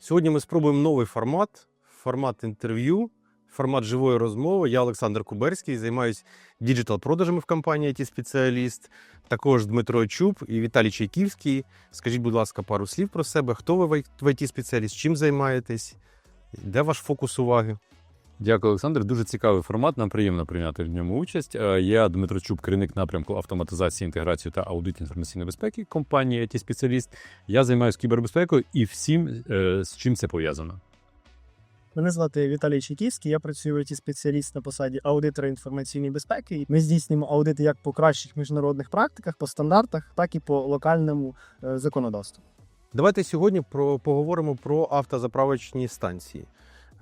Сьогодні ми спробуємо новий формат, формат інтерв'ю, формат живої розмови. Я Олександр Куберський, займаюся діджитал-продажами в компанії it спеціаліст також Дмитро Чуб і Віталій Чайківський. Скажіть, будь ласка, пару слів про себе. Хто ви в it спеціаліст чим займаєтесь? Де ваш фокус уваги? Дякую, Олександр. Дуже цікавий формат. Нам приємно прийняти в ньому участь. Е, Я Дмитро Чуб, керівник напрямку автоматизації, інтеграції та аудит інформаційної безпеки компанії it спеціаліст. Я займаюся кібербезпекою і всім, е, з чим це пов'язано. Мене звати Віталій Чайківський, я працюю it спеціаліст на посаді аудитора інформаційної безпеки. Ми здійснюємо аудити як по кращих міжнародних практиках, по стандартах, так і по локальному е, законодавству. Давайте сьогодні про, поговоримо про автозаправочні станції.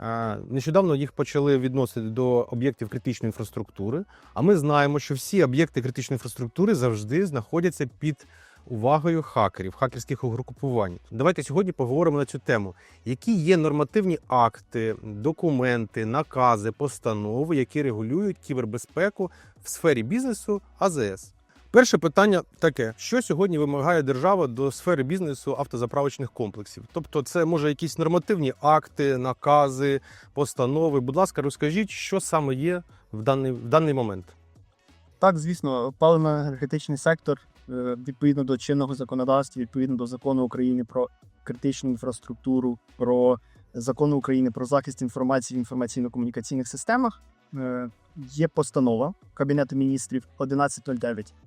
Е, Нещодавно їх почали відносити до об'єктів критичної інфраструктури. А ми знаємо, що всі об'єкти критичної інфраструктури завжди знаходяться під увагою хакерів, хакерських угрупувань. Давайте сьогодні поговоримо на цю тему. Які є нормативні акти, документи, накази, постанови, які регулюють кібербезпеку в сфері бізнесу АЗС? Перше питання таке: що сьогодні вимагає держава до сфери бізнесу автозаправочних комплексів? Тобто, це може якісь нормативні акти, накази, постанови. Будь ласка, розкажіть, що саме є в даний, в даний момент. Так, звісно, паливно-енергетичний сектор е, відповідно до чинного законодавства, відповідно до закону України про критичну інфраструктуру, про закону України про захист інформації в інформаційно-комунікаційних системах. е, Є постанова Кабінету міністрів 1109 е,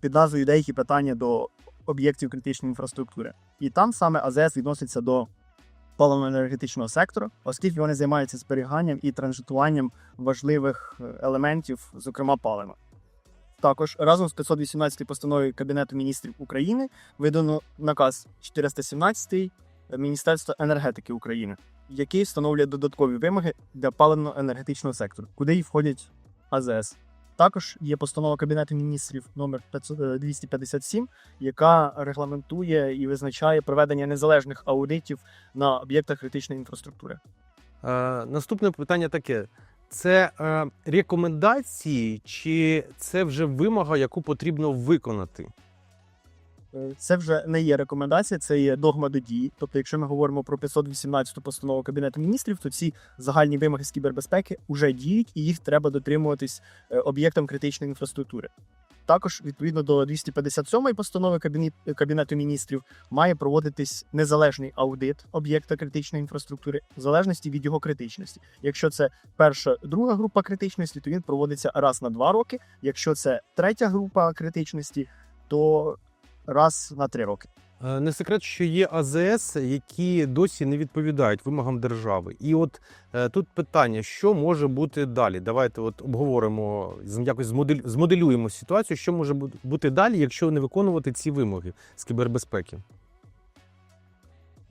під назвою Деякі питання до об'єктів критичної інфраструктури. І там саме АЗС відноситься до паливно-енергетичного сектору, оскільки вони займаються зберіганням і транзитуванням важливих е, елементів, зокрема палива. Також разом з 518 постановою Кабінету міністрів України видано наказ 417 Міністерства енергетики України, який встановлює додаткові вимоги для паливно-енергетичного сектору, куди й входять АЗС. Також є постанова Кабінету міністрів номер 500 е, 257, яка регламентує і визначає проведення незалежних аудитів на об'єктах критичної інфраструктури. Е, наступне питання таке: це е, рекомендації, чи це вже вимога, яку потрібно виконати? Це вже не є рекомендація, це є догма до дії. Тобто, якщо ми говоримо про 518 постанову Кабінету міністрів, то ці загальні вимоги з кібербезпеки вже діють і їх треба дотримуватись е, об'єктам критичної інфраструктури. Також, відповідно до 257 постанови Кабінет, Кабінету міністрів, має проводитись незалежний аудит об'єкта критичної інфраструктури в залежності від його критичності. Якщо це перша, друга група критичності, то він проводиться раз на два роки. Якщо це третя група критичності, то раз на три роки. Е, Не секрет, що є АЗС, які досі не відповідають вимогам держави. І от е, тут питання: що може бути далі? Давайте от обговоримо з- якось змодель, змоделюємо ситуацію, що може бути далі, якщо не виконувати ці вимоги з кібербезпеки.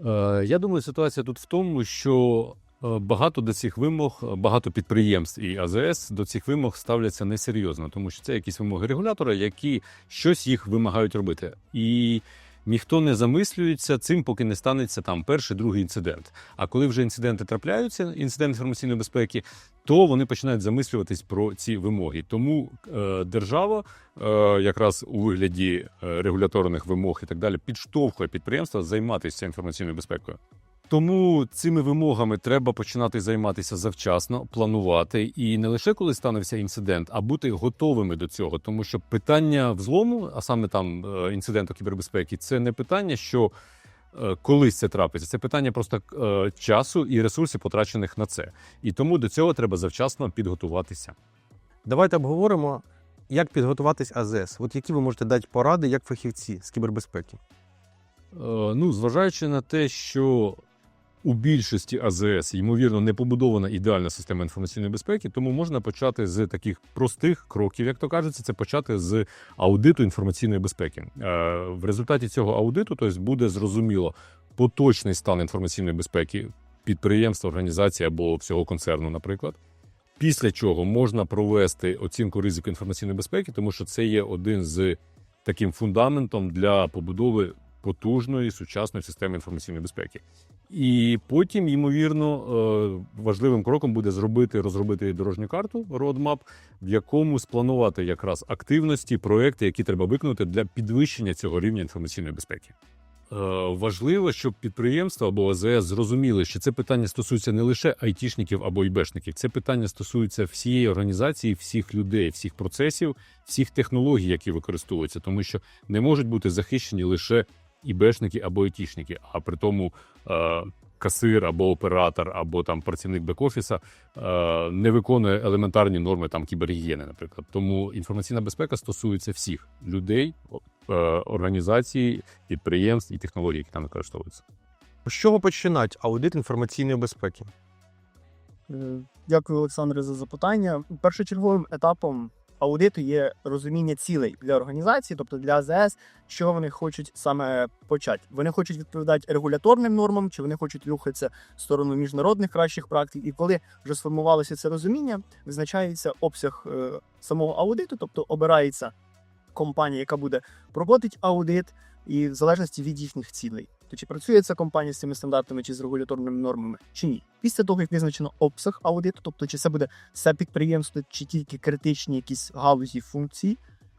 Е, Я думаю, ситуація тут в тому, що багато до цих вимог, е, багато підприємств і АЗС до цих вимог ставляться несерйозно, тому що це якісь вимоги регулятора, які щось їх вимагають робити. І ніхто не замислюється цим, поки не станеться там перший, другий інцидент. А коли вже інциденти трапляються, інцидент інформаційної безпеки, то вони починають замислюватись про ці вимоги. Тому е, держава, е, якраз у вигляді е, регуляторних вимог і так далі, підштовхує підприємства займатися інформаційною безпекою. Тому цими вимогами треба починати займатися завчасно, планувати і не лише коли станеться інцидент, а бути готовими до цього. Тому що питання взлому, а саме там е, інциденту кібербезпеки, це не питання, що е, колись це трапиться, це питання просто е, часу і ресурсів, потрачених на це. І тому до цього треба завчасно підготуватися. Давайте обговоримо, як підготуватись АЗС. От які ви можете дати поради як фахівці з кібербезпеки. Ну, зважаючи на те, що у більшості АЗС, ймовірно, не побудована ідеальна система інформаційної безпеки, тому можна почати з таких простих кроків, як то кажеться, це почати з аудиту інформаційної безпеки. Е, В результаті цього аудиту тобто, буде зрозуміло поточний стан інформаційної безпеки підприємства, організації або всього концерну, наприклад. Після чого можна провести оцінку ризику інформаційної безпеки, тому що це є один з таким фундаментом для побудови потужної сучасної системи інформаційної безпеки. І потім, ймовірно, е, важливим кроком буде зробити розробити дорожню карту roadmap, в якому спланувати якраз активності, проекти, які треба виконати для підвищення цього рівня інформаційної безпеки. важливо, щоб підприємство або АЗС зрозуміли, що це питання стосується не лише айтішників або ібешників, це питання стосується всієї організації, всіх людей, всіх процесів, всіх технологій, які використовуються, тому що не можуть бути захищені лише ібешники або айтішники, а при тому е, касир або оператор, або там працівник бек-офіса е, не виконує елементарні норми там кібергігієни, наприклад. Тому інформаційна безпека стосується всіх людей, е, організацій, підприємств і технологій, які там використовуються. З чого починати аудит інформаційної безпеки? Е, Дякую, Олександре, за запитання. Першочерговим етапом аудиту є розуміння цілей для організації, тобто для АЗС, що вони хочуть саме почати. Вони хочуть відповідати регуляторним нормам, чи вони хочуть рухатися в сторону міжнародних кращих практик. І коли вже сформувалося це розуміння, визначається обсяг е, самого аудиту, тобто обирається компанія, яка буде проводити аудит, і в залежності від їхніх цілей. То чи працює ця компанія з цими стандартами чи з регуляторними нормами, чи ні. Після того, як визначено обсяг аудиту, тобто чи це буде все підприємство, чи тільки критичні якісь галузі функцій,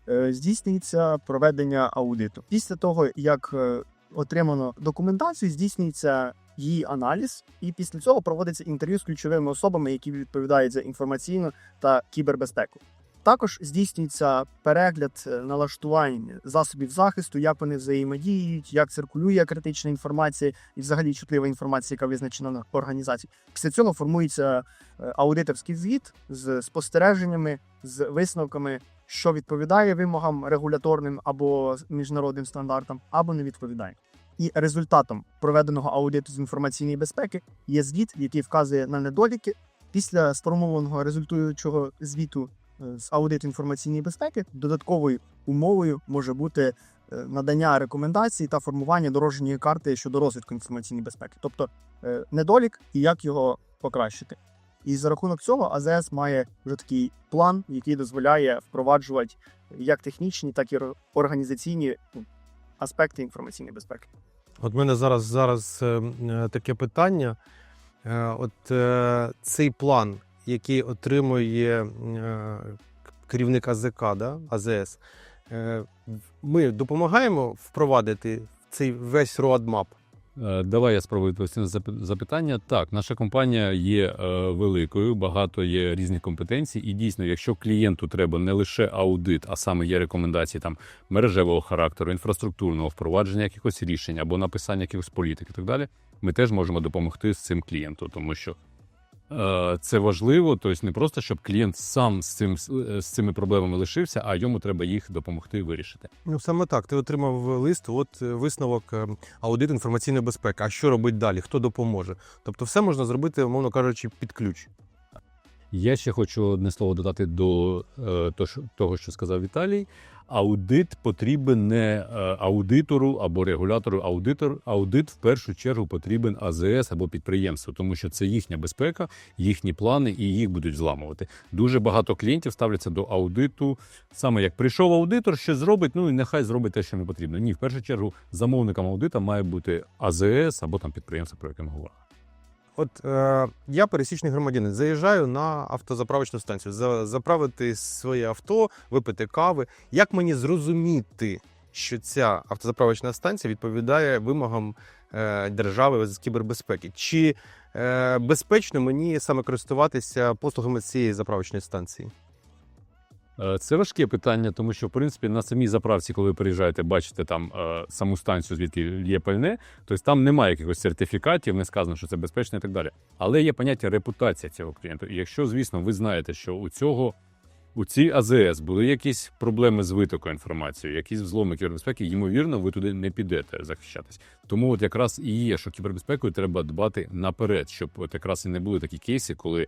е, здійснюється проведення аудиту. Після того, як е, отримано документацію, здійснюється її аналіз, і після цього проводиться інтерв'ю з ключовими особами, які відповідають за інформаційну та кібербезпеку. Також здійснюється перегляд е, налаштувань засобів захисту, як вони взаємодіють, як циркулює критична інформація і взагалі чутлива інформація, яка визначена на організації. Після цього формується е, аудиторський звіт з спостереженнями, з висновками, що відповідає вимогам регуляторним або міжнародним стандартам, або не відповідає. І результатом проведеного аудиту з інформаційної безпеки є звіт, який вказує на недоліки. Після сформованого результуючого звіту з аудиту інформаційної безпеки додатковою умовою може бути е, надання рекомендацій та формування дорожньої карти щодо розвитку інформаційної безпеки, тобто е, недолік і як його покращити. І за рахунок цього АЗС має вже такий план, який дозволяє впроваджувати як технічні, так і організаційні ну, аспекти інформаційної безпеки. От мене зараз, зараз е, е, таке питання. Е, От е, цей план, який отримує е, керівник АЗК, да? АЗС, е, ми допомагаємо впровадити цей весь roadmap? Е, Давай я спробую відповісти на запитання. Так, наша компанія є великою, багато є різних компетенцій, і дійсно, якщо клієнту треба не лише аудит, а саме є рекомендації там мережевого характеру, інфраструктурного впровадження якихось рішень або написання якихось політик і так далі, ми теж можемо допомогти з цим клієнту, тому що. Е, Це важливо, тобто не просто щоб клієнт сам з цим з цими проблемами лишився, а йому треба їх допомогти вирішити. Ну саме так. Ти отримав лист, от е, висновок е, аудит інформаційної безпеки. А що робити далі? Хто допоможе? Тобто, все можна зробити, умовно кажучи, під ключ. Я ще хочу одне слово додати до е, того, що сказав Віталій. Аудит потрібен не е, аудитору або регулятору. Аудитор аудит в першу чергу потрібен АЗС або підприємству, тому що це їхня безпека, їхні плани, і їх будуть зламувати. Дуже багато клієнтів ставляться до аудиту. Саме як прийшов аудитор, що зробить, ну і нехай зробить те, що не потрібно. Ні, в першу чергу замовником аудита має бути АЗС або там підприємство, про яке ми говоримо. От е, я пересічний громадянин, заїжджаю на автозаправочну станцію, за, заправити своє авто, випити кави. Як мені зрозуміти, що ця автозаправочна станція відповідає вимогам е, держави з кібербезпеки? Чи е, безпечно мені саме користуватися послугами цієї заправочної станції? Е, Це важке питання, тому що в принципі на самій заправці, коли ви приїжджаєте, бачите там е, саму станцію, звідки є пальне, тобто там немає якихось сертифікатів, не сказано, що це безпечно і так далі. Але є поняття репутація цього клієнта. І якщо, звісно, ви знаєте, що у цього у цій АЗС були якісь проблеми з витоком інформації, якісь взломи кібербезпеки, ймовірно, ви туди не підете захищатись. Тому от якраз і є, що кібербезпекою треба дбати наперед, щоб от якраз і не були такі кейси, коли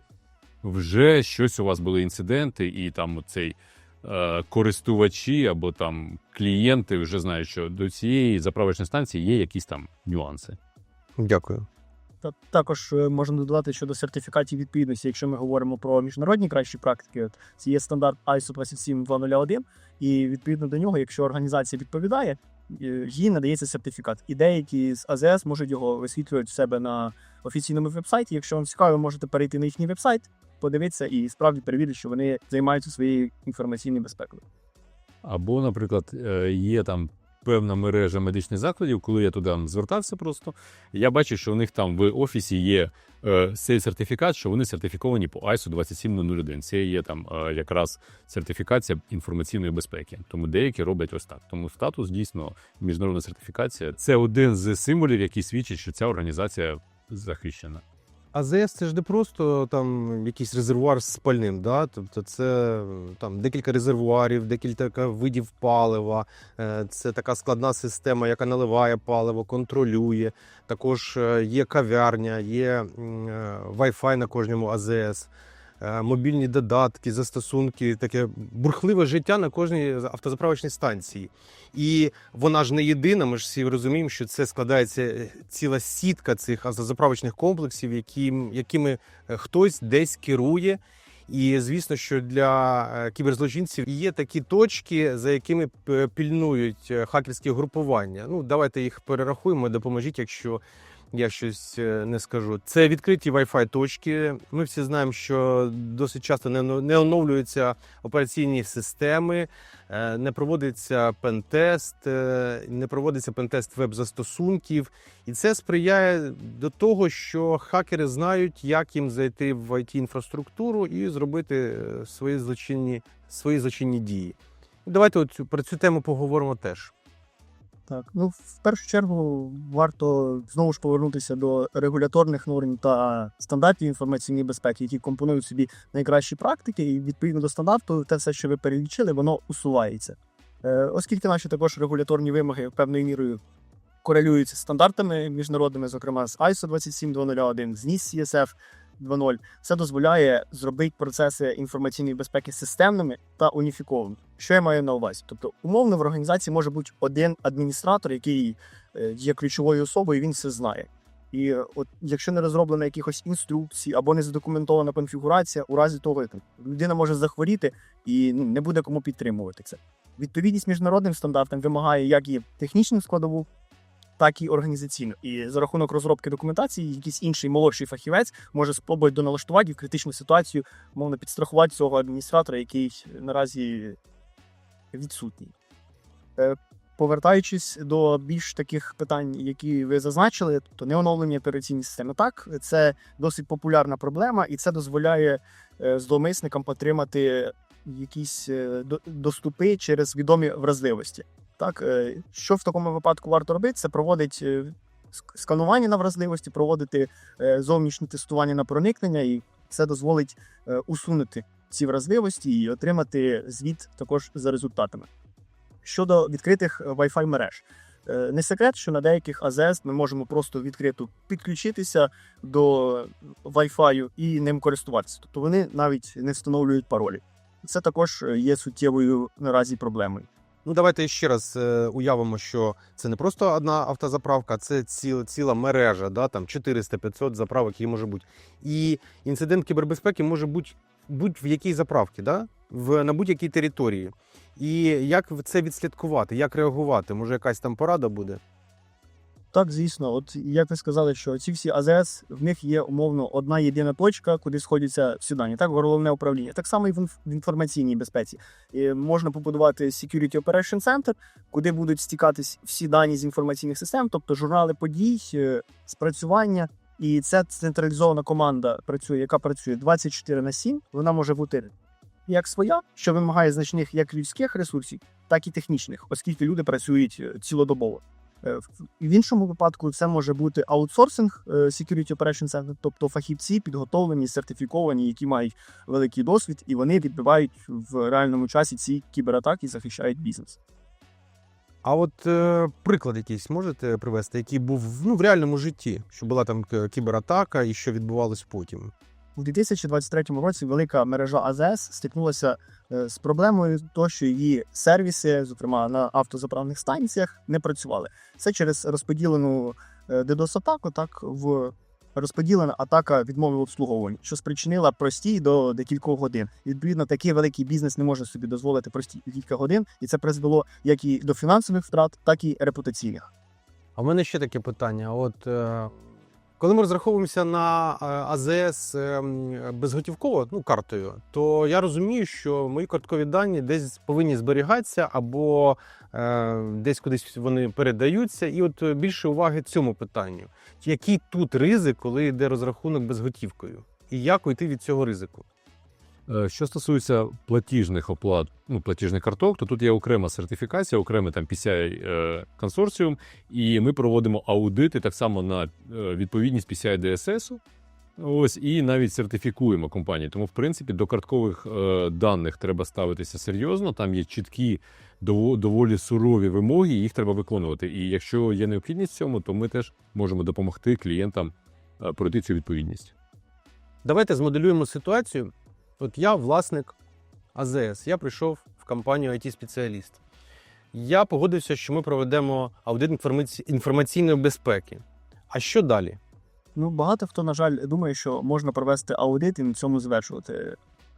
вже щось у вас були інциденти, і там цей е, користувачі або там клієнти вже знають, що до цієї заправочної станції є якісь там нюанси. Дякую. Та також е, можна додати щодо сертифікатів відповідності, якщо ми говоримо про міжнародні кращі практики, от це є стандарт ISO 27201, і відповідно до нього, якщо організація відповідає, е, їй надається сертифікат. І деякі з АЗС можуть його висвітлювати в себе на офіційному вебсайті. Якщо вам цікаво, ви можете перейти на їхній вебсайт, подивитися і справді перевірити, що вони займаються своєю інформаційною безпекою. Або, наприклад, е, є там певна мережа медичних закладів. Коли я туди звертався, просто я бачив, що у них там в офісі є е, цей сертифікат, що вони сертифіковані по ISO 27001. Це є там е, якраз сертифікація інформаційної безпеки. Тому деякі роблять ось так. Тому статус дійсно міжнародна сертифікація це один з символів, який свідчить, що ця організація захищена. АЗС це ж не просто там якийсь резервуар з спальним, да? тобто це там декілька резервуарів, декілька видів палива. Е, Це така складна система, яка наливає паливо, контролює. Також е, є кав'ярня, є м, е, Wi-Fi на кожному АЗС. Е, Мобільні додатки, застосунки, таке бурхливе життя на кожній автозаправочній станції. І вона ж не єдина. Ми ж всі розуміємо, що це складається е, ціла сітка цих автозаправочних комплексів, яким, якими е, хтось десь керує. І звісно, що для кіберзлочинців є такі точки, за якими пільнують хакерські групування. Ну, давайте їх перерахуємо. Допоможіть, якщо я щось е, не скажу. Це відкриті Wi-Fi точки. Ми всі знаємо, що досить часто не оновлюються операційні системи. Е, не проводиться пентест, е, не проводиться пентест веб-застосунків, і це сприяє до того, що хакери знають, як їм зайти в it інфраструктуру і зробити свої злочинні, свої злочинні дії. Давайте оцю, про цю тему поговоримо теж. Так, ну в першу чергу варто знову ж повернутися до регуляторних норм та стандартів інформаційної безпеки, які компонують собі найкращі практики, і відповідно до стандарту, те все, що ви перелічили, воно усувається. Е, оскільки наші також регуляторні вимоги певною мірою корелюються з стандартами міжнародними, зокрема з ISO 27001, з NIST CSF 2.0, це дозволяє зробити процеси інформаційної безпеки системними та уніфікованими. Що я маю на увазі? Тобто, умовно, в організації може бути один адміністратор, який е, є ключовою особою, і він все знає. І е, от якщо не розроблено якихось інструкцій або не задокументована конфігурація, у разі того людина може захворіти і ну, не буде кому підтримувати це. Відповідність міжнародним стандартам вимагає як і технічну складову, так і організаційну. І за рахунок розробки документації, якийсь інший молодший фахівець може спробувати доналаштувати в критичну ситуацію, мовно підстрахувати цього адміністратора, який наразі відсутній. Е, Повертаючись до більш таких питань, які ви зазначили, то неоновлення операційної системи. Так, це досить популярна проблема, і це дозволяє е, зловмисникам отримати якісь е, доступи через відомі вразливості. Так, е, що в такому випадку варто робити? Це проводить е, сканування на вразливості, проводити е, зовнішнє тестування на проникнення, і це дозволить усунути ці вразливості і отримати звіт також за результатами. Щодо відкритих Wi-Fi мереж, не секрет, що на деяких АЗС ми можемо просто відкрито підключитися до Wi-Fi і ним користуватися. Тобто вони навіть не встановлюють паролі. Це також є суттєвою наразі проблемою. Ну, давайте ще раз е, уявимо, що це не просто одна автозаправка, це ціла, ціла мережа, да, там 400-500 заправок, які може бути. І інцидент кібербезпеки може бути будь в якій заправці, да? в, на будь-якій території. І як це відслідкувати, як реагувати? Може, якась там порада буде? Так, звісно, от як ви сказали, що ці всі АЗС в них є умовно одна єдина точка, куди сходяться всі дані. Так, головне управління. Так само і в інформаційній безпеці. І можна побудувати Security Operation Center, куди будуть стікатись всі дані з інформаційних систем, тобто журнали подій, е, спрацювання. І це централізована команда працює, яка працює 24 на 7. Вона може бути як своя, що вимагає значних як людських ресурсів, так і технічних, оскільки люди працюють е, цілодобово. Е, в- іншому випадку це може бути аутсорсинг е, Security Operation Center, тобто фахівці підготовлені, сертифіковані, які мають великий досвід, і вони відбивають в реальному часі ці кібератаки і захищають бізнес. А от е, приклад якийсь можете привести, який був ну, в реальному житті, що була там кібератака і що відбувалось потім? У 2023 році велика мережа АЗС стикнулася е, з проблемою, того, що її сервіси, зокрема на автозаправних станціях, не працювали. Це через розподілену е, DDoS-атаку, так в розподілена атака відмови в обслуговуванні, що спричинила простій до декількох годин. Відповідно, такий великий бізнес не може собі дозволити прості кілька годин, і це призвело як і до фінансових втрат, так і репутаційних. А в мене ще таке питання: от е, Коли ми розраховуємося на е, АЗС ем, безготівково, ну картою, то я розумію, що мої карткові дані десь повинні зберігатися або е, десь кудись вони передаються. І от е, більше уваги цьому питанню. Який тут ризик, коли йде розрахунок безготівкою? І як уйти від цього ризику? Е, Що стосується платіжних оплат, ну платіжних карток, то тут є окрема сертифікація, окремий там PCI е, консорціум, і ми проводимо аудити так само на е, відповідність PCI DSS. Ось і навіть сертифікуємо компанії. Тому, в принципі, до карткових е, даних треба ставитися серйозно. Там є чіткі, доволі сурові вимоги, їх треба виконувати. І якщо є необхідність в цьому, то ми теж можемо допомогти клієнтам пройти цю відповідність. Давайте змоделюємо ситуацію. От я власник АЗС, я прийшов в компанію IT-спеціаліст. Я погодився, що ми проведемо аудит інформаційної безпеки. А що далі? Ну, багато хто, на жаль, думає, що можна провести аудит і на цьому завершувати.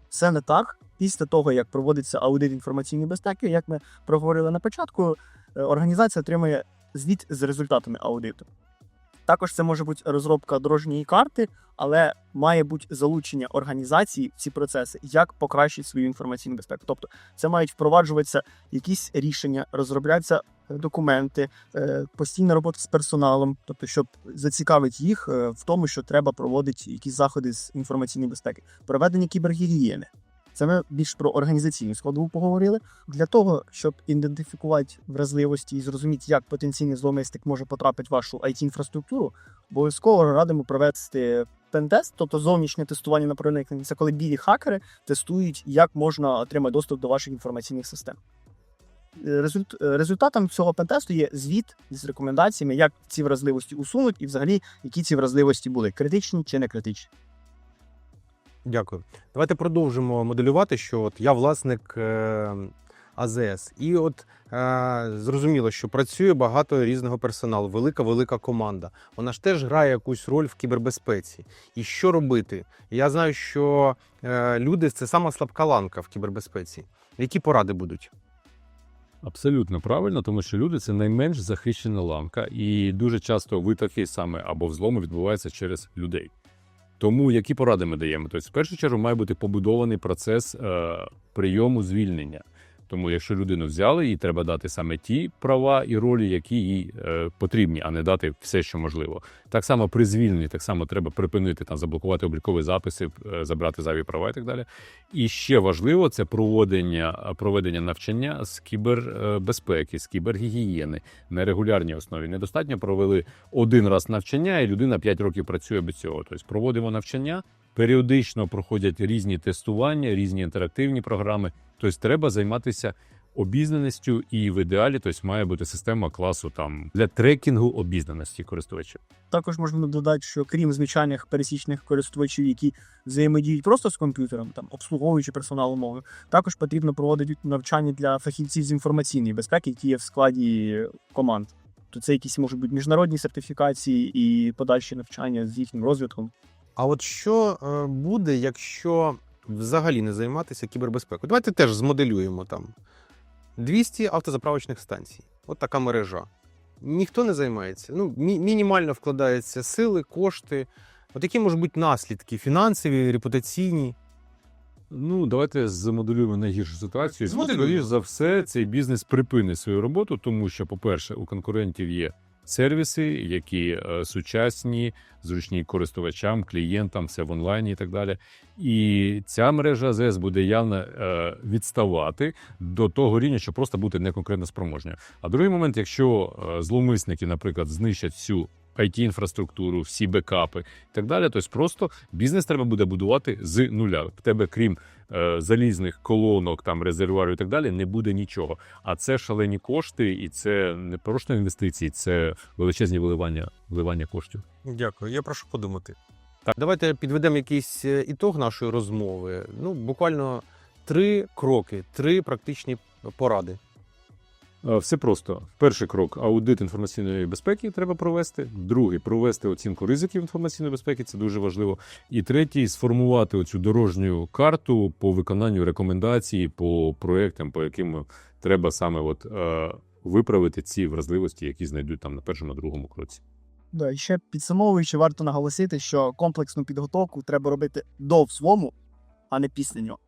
Це не так. Після того, як проводиться аудит інформаційної безпеки, як ми проговорили на початку, е, організація отримує звіт з результатами аудиту. Також це може бути розробка дорожньої карти, але має бути залучення організації в ці процеси, як покращити свою інформаційну безпеку. Тобто, це мають впроваджуватися якісь рішення, розроблятися е, документи, е, постійна робота з персоналом, тобто, щоб зацікавити їх е, в тому, що треба проводити якісь заходи з інформаційної безпеки, проведення кібергігієни. Це ми більш про організаційну складову поговорили. Для того, щоб ідентифікувати вразливості і зрозуміти, як потенційний зловмисник може потрапити в вашу it інфраструктуру, обов'язково радимо провести пентест, тобто зовнішнє тестування на проникнення. Це коли білі хакери тестують, як можна отримати доступ до ваших інформаційних систем. Е, е, Результатом цього пентесту є звіт з рекомендаціями, як ці вразливості усунуть, і взагалі які ці вразливості були критичні чи не критичні. Дякую. Давайте продовжимо моделювати, що от я власник е, АЗС. І от е, зрозуміло, що працює багато різного персоналу, велика велика команда. Вона ж теж грає якусь роль в кібербезпеці. І що робити? Я знаю, що е, люди це сама слабка ланка в кібербезпеці. Які поради будуть? Абсолютно правильно, тому що люди це найменш захищена ланка, і дуже часто витоки саме або взломи відбуваються через людей. Тому які поради ми даємо? Тобто, в першу чергу має бути побудований процес е, прийому звільнення. Тому, якщо людину взяли, їй треба дати саме ті права і ролі, які їй е, потрібні, а не дати все, що можливо. Так само при звільненні, так само треба припинити там, заблокувати облікові записи, е, забрати зайві права і так далі. І ще важливо це проводення проведення навчання з кібербезпеки, з кібергігієни на регулярній основі. Недостатньо провели один раз навчання, і людина 5 років працює без цього. Тобто проводимо навчання, періодично проходять різні тестування, різні інтерактивні програми. Тобто треба займатися обізнаністю, і в ідеалі тобто, має бути система класу там для трекінгу обізнаності користувачів. Також можна додати, що крім звичайних пересічних користувачів, які взаємодіють просто з комп'ютером, там обслуговуючи персонал умови, також потрібно проводити навчання для фахівців з інформаційної безпеки, які є в складі команд. То це якісь можуть бути міжнародні сертифікації і подальші навчання з їхнім розвитком. А от що е, буде, якщо взагалі не займатися кібербезпекою? Давайте теж змоделюємо там 200 автозаправочних станцій. От така мережа. Ніхто не займається. Ну, мі- мінімально вкладаються сили, кошти. От які можуть бути наслідки фінансові, репутаційні? Ну, давайте змоделюємо найгіршу ситуацію. Змоделюємо. Скоріш за все, цей бізнес припинить свою роботу, тому що, по-перше, у конкурентів є сервіси, які е, сучасні, зручні користувачам, клієнтам, все в онлайні і так далі. І ця мережа АЗС буде явно е, відставати до того рівня, що просто бути неконкурентно спроможною. А другий момент, якщо е, зловмисники, наприклад, знищать всю IT-інфраструктуру, всі бекапи і так далі, тобто просто бізнес треба буде будувати з нуля. В тебе, крім е, залізних колонок, там резервуарів і так далі, не буде нічого. А це шалені кошти, і це не просто інвестиції, це величезні виливання, виливання коштів. Дякую, я прошу подумати. Так, давайте підведемо якийсь е, ітог нашої розмови. Ну, буквально три кроки, три практичні поради. Е, Все просто. Перший крок аудит інформаційної безпеки треба провести. Другий провести оцінку ризиків інформаційної безпеки, це дуже важливо. І третій сформувати оцю дорожню карту по виконанню рекомендацій по проектам, по яким треба саме от, е, виправити ці вразливості, які знайдуть там на першому, на другому кроці. Да, і ще підсумовуючи, варто наголосити, що комплексну підготовку треба робити до ВСВОМу, а не після нього.